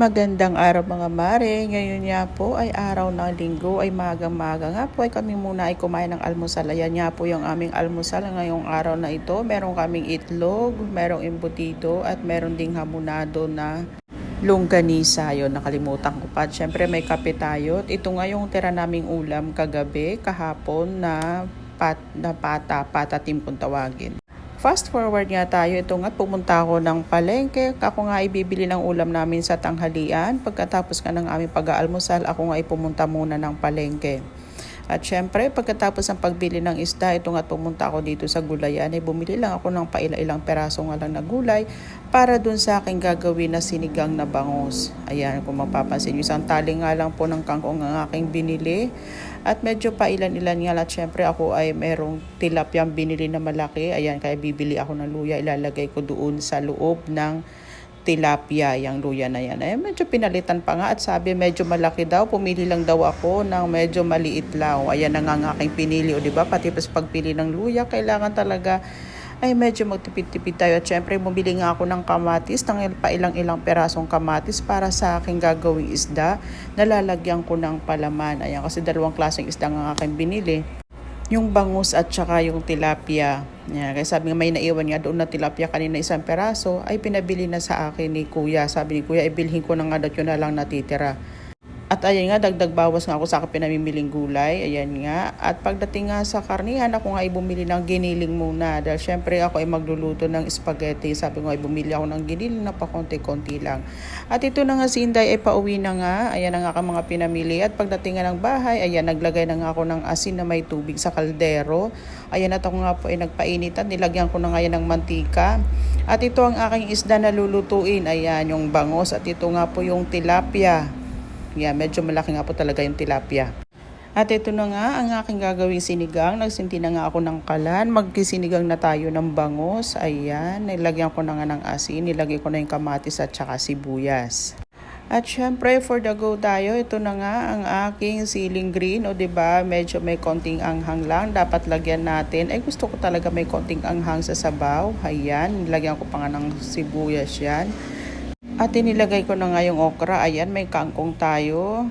Magandang araw mga mare. Ngayon nga po ay araw ng linggo ay magang-maga nga po ay kami muna ay kumain ng almusal. Ayan nga po yung aming almusal ngayong araw na ito. Meron kaming itlog, merong embutido at meron ding hamonado na longganisa. Yun, nakalimutan ko pa. Siyempre may kape tayo. Ito nga yung tira naming ulam kagabi, kahapon na pat, na pata, patatim kung tawagin. Fast forward nga tayo. Ito nga, pumunta ako ng palengke. Ako nga ibibili ng ulam namin sa tanghalian. Pagkatapos nga ng aming pag-aalmusal, ako nga ay pumunta muna ng palengke. At syempre, pagkatapos ng pagbili ng isda, ito nga pumunta ako dito sa gulayan, ay bumili lang ako ng paila-ilang peraso nga lang na gulay para dun sa aking gagawin na sinigang na bangus. Ayan, kung mapapansin nyo, isang tali nga lang po ng kangkong ang aking binili. At medyo pailan-ilan nga lang, syempre ako ay merong tilapyang binili na malaki. Ayan, kaya bibili ako ng luya, ilalagay ko doon sa loob ng tilapia, yung luya na yan. Eh, medyo pinalitan pa nga at sabi medyo malaki daw. Pumili lang daw ako ng medyo maliit lang. Ayan na nga ang aking pinili. O diba, pati pa sa pagpili ng luya, kailangan talaga ay medyo magtipid-tipid tayo. At syempre, bumili nga ako ng kamatis, ng pa ilang-ilang perasong kamatis para sa aking gagawing isda. Nalalagyan ko ng palaman. Ayan, kasi dalawang klaseng isda ang aking binili yung bangus at saka yung tilapia. Yeah, kaya sabi nga may naiwan nga doon na tilapia kanina isang peraso ay pinabili na sa akin ni kuya. Sabi ni kuya, ibilhin ko na nga daw yun na lang natitira. At ayan nga, dagdag bawas nga ako sa akin pinamimiling gulay. Ayan nga. At pagdating nga sa karnihan, ako nga ay bumili ng giniling muna. Dahil syempre ako ay magluluto ng spaghetti. Sabi ko ay bumili ako ng giniling na pa konti-konti lang. At ito na nga si Inday ay pauwi na nga. Ayan na nga ang mga pinamili. At pagdating nga ng bahay, ayan, naglagay na nga ako ng asin na may tubig sa kaldero. Ayan at ako nga po ay nagpainitan. Nilagyan ko na nga yan ng mantika. At ito ang aking isda na lulutuin. Ayan, yung bangos. At ito nga po yung tilapia. Yeah, medyo malaki nga po talaga yung tilapia. At ito na nga ang aking gagawing sinigang. Nagsinti na nga ako ng kalan. Magkisinigang na tayo ng bangos. Ayan, nilagyan ko na nga ng asin. Nilagay ko na yung kamatis at saka sibuyas. At syempre, for the go tayo, ito na nga ang aking ceiling green. O ba diba, medyo may konting anghang lang. Dapat lagyan natin. Ay gusto ko talaga may konting anghang sa sabaw. Ayan, nilagyan ko pa nga ng sibuyas yan. At inilagay ko na nga yung okra. Ayan, may kangkong tayo.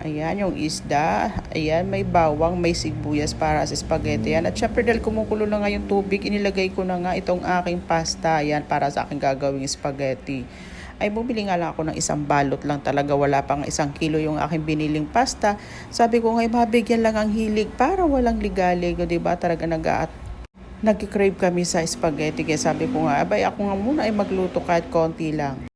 Ayan, yung isda. Ayan, may bawang, may sibuyas para sa spaghetti. Yan. At syempre, dahil kumukulo na nga yung tubig, inilagay ko na nga itong aking pasta. Ayan, para sa aking gagawing spaghetti. Ay, bumili nga lang ako ng isang balot lang talaga. Wala pang isang kilo yung aking biniling pasta. Sabi ko nga, mabigyan lang ang hilig para walang ligalig. O, diba? Talaga nag Nag-crave kami sa spaghetti. Kaya sabi ko nga, abay, ako nga muna ay magluto kahit konti lang.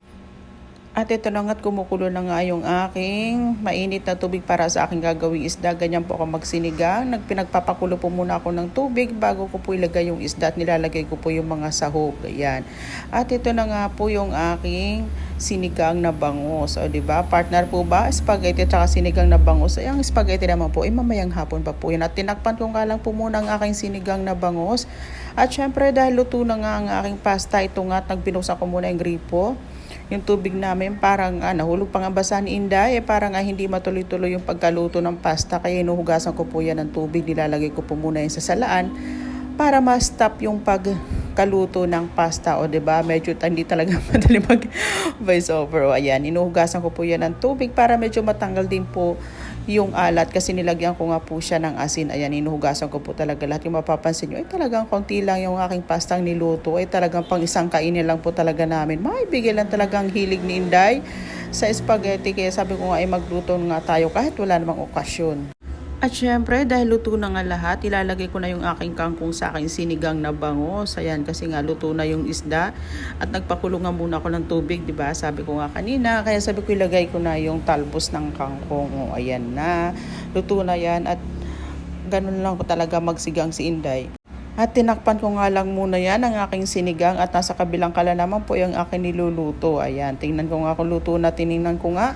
At ito na nga't kumukulo na nga yung aking mainit na tubig para sa aking gagawing isda. Ganyan po ako magsinigang. Nagpinagpapakulo po muna ako ng tubig bago ko po ilagay yung isda at nilalagay ko po yung mga sahog. Ayan. At ito na nga po yung aking sinigang na bangus. O, di ba? Partner po ba? Spaghetti at saka sinigang na bangus. Ay, ang spaghetti naman po, ay mamayang hapon pa po yun. At tinakpan ko nga lang po muna ang aking sinigang na bangus. At syempre, dahil luto na nga ang aking pasta, ito nga, nagbinuksan ko muna yung gripo yung tubig namin parang ah, nahulog pa nga basa ni Inday. Eh parang ah, hindi matuloy-tuloy yung pagkaluto ng pasta. Kaya inuhugasan ko po yan ng tubig. Nilalagay ko po muna yung sa salaan para ma-stop yung pagkaluto ng pasta. O 'di ba? Medyo hindi talaga madali mag voice over. O ayan inuhugasan ko po yan ng tubig para medyo matanggal din po yung alat kasi nilagyan ko nga po siya ng asin. Ayan, inuhugasan ko po talaga lahat. Yung mapapansin nyo, ay talagang konti lang yung aking pastang niluto. Ay talagang pang isang kainin lang po talaga namin. Maibigay lang talagang hilig ni Inday sa spaghetti. Kaya sabi ko nga ay magluto nga tayo kahit wala namang okasyon. At syempre, dahil luto na nga lahat, ilalagay ko na yung aking kangkong sa aking sinigang na bangos. Ayan, kasi nga luto na yung isda. At nagpakulong nga muna ako ng tubig, di ba? Sabi ko nga kanina. Kaya sabi ko ilagay ko na yung talbos ng kangkong. O, ayan na. Luto na yan. At ganun lang ko talaga magsigang si Inday. At tinakpan ko nga lang muna yan ang aking sinigang at nasa kabilang kala naman po yung aking niluluto. Ayan, tingnan ko nga kung luto na, tinignan ko nga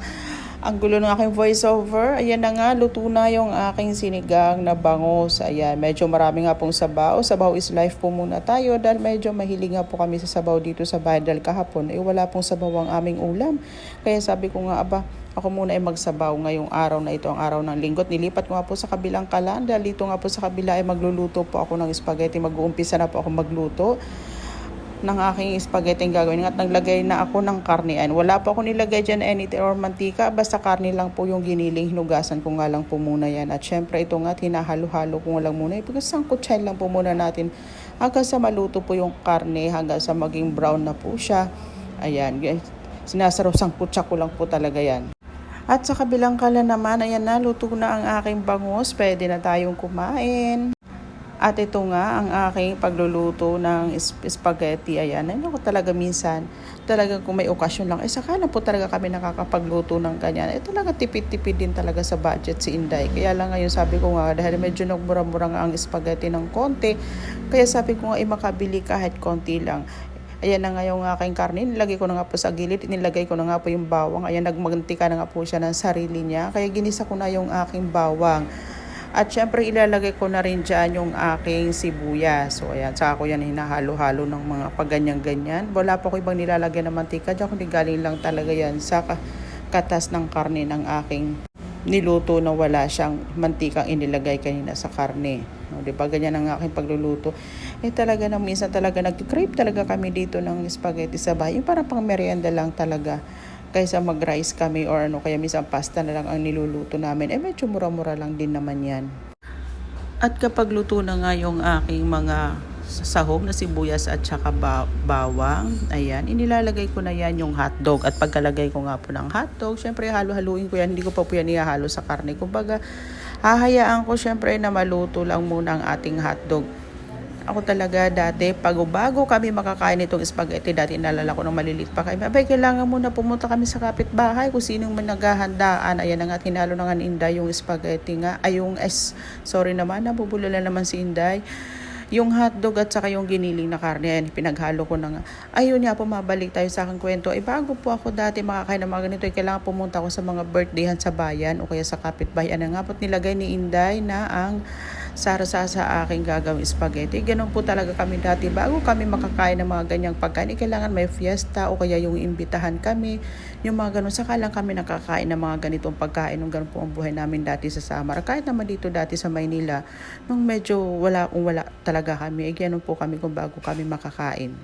ang gulo ng aking voiceover. Ayan na nga, luto na yung aking sinigang na bangos. Ayan, medyo marami nga pong sabaw. Sabaw is life po muna tayo dahil medyo mahilig nga po kami sa sabaw dito sa bahay dahil kahapon. Eh, wala pong sabaw ang aming ulam. Kaya sabi ko nga, aba, ako muna ay magsabaw ngayong araw na ito, ang araw ng linggo. Nilipat ko nga po sa kabilang kalan dahil dito nga po sa kabila ay magluluto po ako ng spaghetti. Mag-uumpisa na po ako magluto. Ng aking spaghetti ang gagawin at naglagay na ako ng karne. Ayan, wala pa ako nilagay dyan anything or mantika, basta karne lang po yung giniling, hinugasan ko nga lang po muna yan. At syempre ito nga, hinahalo-halo ko lang muna. Ipagkasang kutsahin lang po muna natin hanggang sa maluto po yung karne, hanggang sa maging brown na po siya. Ayan, guys, sinasarosang kutsa ko lang po talaga yan. At sa kabilang kala naman, ayan na, luto na ang aking bangus. Pwede na tayong kumain. At ito nga ang aking pagluluto ng spaghetti. Ayan, ano ko talaga minsan, talaga kung may okasyon lang, eh saka na po talaga kami nakakapagluto ng ganyan. Eh talaga tipid-tipid din talaga sa budget si Inday. Kaya lang ngayon sabi ko nga, dahil medyo nagmura-mura nga ang spaghetti ng konti, kaya sabi ko nga, eh makabili kahit konti lang. Ayan na nga yung aking karne. Nilagay ko na nga po sa gilid. Nilagay ko na nga po yung bawang. Ayan, nagmantika na nga po siya ng sarili niya. Kaya ginisa ko na yung aking bawang. At syempre ilalagay ko na rin dyan yung aking sibuyas. So ayan, saka ko yan hinahalo-halo ng mga paganyan-ganyan. Wala pa ko ibang nilalagay na mantika dyan, kundi galing lang talaga yan sa ka- katas ng karne ng aking niluto na wala siyang mantikang inilagay kanina sa karne. No, 'di ba ganyan ang aking pagluluto. Eh talaga nang minsan talaga nag-crave talaga kami dito ng spaghetti sa bahay. Yung parang pang merienda lang talaga kaysa mag-rice kami or ano kaya minsan pasta na lang ang niluluto namin. Eh medyo mura-mura lang din naman 'yan. At kapag luto na nga yung aking mga sahog na sibuyas at saka ba- bawang, ayan, inilalagay ko na yan yung hotdog. At pagkalagay ko nga po ng hotdog, syempre halo-haluin ko yan, hindi ko pa po yan ihahalo sa karne. Kumbaga, hahayaan ko syempre na maluto lang muna ang ating hotdog. Ako talaga dati, pag bago kami makakain itong spaghetti, dati nalala ko nung malilit pa kami, abay, kailangan muna pumunta kami sa kapitbahay kung sinong man naghahandaan. Ayan na nga, tinalo na nga ni Inday yung spaghetti nga. Ay, yung, es, sorry naman, nabubulala naman si Inday. Yung hotdog at saka yung giniling na karne, ayan, pinaghalo ko na nga. Ayun nga po, mabalik tayo sa aking kwento. Eh, bago po ako dati makakain ng mga ganito, eh, kailangan pumunta ako sa mga birthdayhan sa bayan o kaya sa kapitbahay. Ano nga po't nilagay ni Inday na ang sarasa sa aking gagawing spaghetti. Ganun po talaga kami dati. Bago kami makakain ng mga ganyang pagkain, eh, kailangan may fiesta o kaya yung imbitahan kami. Yung mga ganun. Saka lang kami nakakain ng mga ganitong pagkain. Nung ganun po ang buhay namin dati sa Samar. Kahit naman dito dati sa Maynila, nung medyo wala kung wala talaga kami, eh, ganun po kami kung bago kami makakain.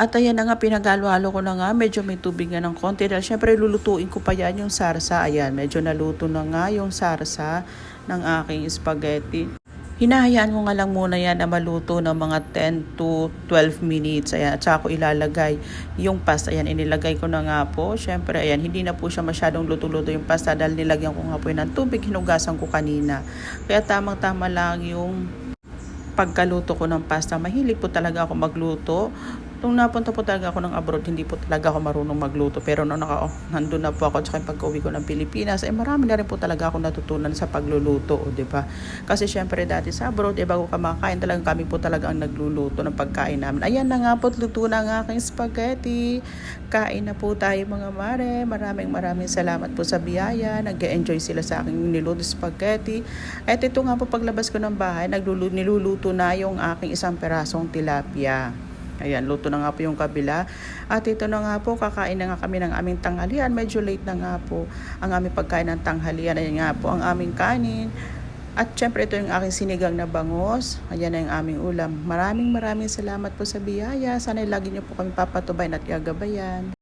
At ayan na nga, pinagalo-halo ko na nga. Medyo may tubig nga ng konti. Dahil syempre lulutuin ko pa yan yung sarsa. Ayan, medyo naluto na nga yung sarsa ng aking spaghetti. Hinahayaan ko nga lang muna yan na maluto ng mga 10 to 12 minutes. Ayan, at saka ko ilalagay yung pasta. Ayan, inilagay ko na nga po. Siyempre, ayan, hindi na po siya masyadong luto-luto yung pasta dahil nilagyan ko nga po yun ng tubig. Hinugasan ko kanina. Kaya tamang-tama lang yung pagkaluto ko ng pasta. Mahilig po talaga ako magluto. Nung napunta po talaga ako ng abroad, hindi po talaga ako marunong magluto. Pero nung naka, oh, nandun na po ako, yung pag-uwi ko ng Pilipinas, eh marami na rin po talaga ako natutunan sa pagluluto, oh, di ba? Kasi syempre dati sa abroad, eh bago ka makakain, talagang kami po talaga ang nagluluto ng pagkain namin. Ayan na nga po, luto na ang aking spaghetti. Kain na po tayo mga mare. Maraming maraming salamat po sa biyaya. Nag-enjoy sila sa aking niluto spaghetti. At ito nga po, paglabas ko ng bahay, naglulu- niluluto na yung aking isang perasong tilapia. Ayan, luto na nga po yung kabila. At ito na nga po, kakain na nga kami ng aming tanghalian. Medyo late na nga po ang aming pagkain ng tanghalian. Ayan nga po ang aming kanin. At syempre ito yung aking sinigang na bangos. Ayan na yung aming ulam. Maraming maraming salamat po sa biyaya. Sana lagi niyo po kami papatubayan at gagabayan.